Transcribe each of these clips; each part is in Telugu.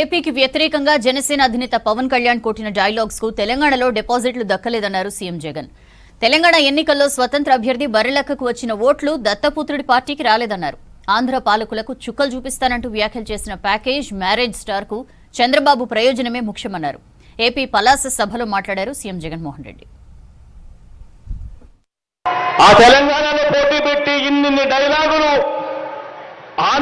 ఏపీకి వ్యతిరేకంగా జనసేన అధినేత పవన్ కళ్యాణ్ కొట్టిన డైలాగ్స్కు తెలంగాణలో డిపాజిట్లు దక్కలేదన్నారు సీఎం జగన్. తెలంగాణ ఎన్నికల్లో స్వతంత్ర అభ్యర్థి బర్రెలక్కకు వచ్చిన ఓట్లు దత్తపుత్రుడి పార్టీకి రాలేదన్నారు. ఆంధ్ర పాలకులకు చుక్కలు చూపిస్తానంటూ వ్యాఖ్యలు చేసిన ప్యాకేజ్ మ్యారేజ్ స్టార్కు చంద్రబాబు ప్రయోజనమే ముఖ్యమన్నారు. ఏపీ పలాస సభలో మాట్లాడారు సీఎం జగన్మోహన్ రెడ్డి. ఆ పోటీ పెట్టి ఇన్నిన్ని డైలాగులు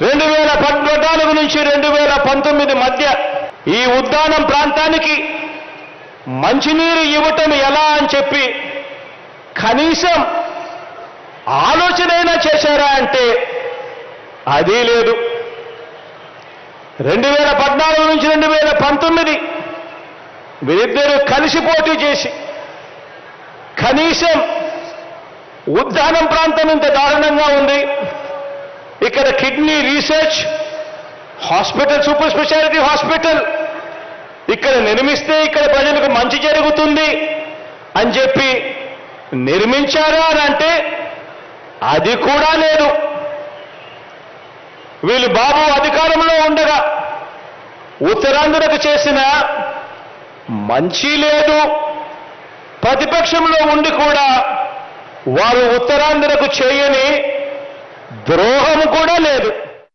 రెండు వేల పద్నాలుగు నుంచి రెండు వేల పంతొమ్మిది మధ్య ఈ ఉద్యానం ప్రాంతానికి మంచినీరు ఇవ్వటం ఎలా అని చెప్పి కనీసం ఆలోచనైనా చేశారా అంటే అది లేదు. రెండు వేల పద్నాలుగు నుంచి రెండు వేల పంతొమ్మిది వీరిద్దరూ కలిసి పోటీ చేసి కనీసం ఉద్దానం ప్రాంతం ఇంత దారుణంగా ఉంది. ఇక్కడ kidney research hospital super speciality hospital. ఇక్కడ నిర్మిస్తే ఇక్కడ ప్రజలకు మంచి జరుగుతుంది అని చెప్పి నిర్మించారా అని అంటే అది కూడా లేదు. వీళ్ళు బాబు అధికారంలో ఉండగా ఉత్తరాంధ్రకు చేసిన మంచి లేదు. ప్రతిపక్షంలో ఉండి కూడా వారు ఉత్తరాంధ్రకు చేయని ద్రోహము కూడా లేదు.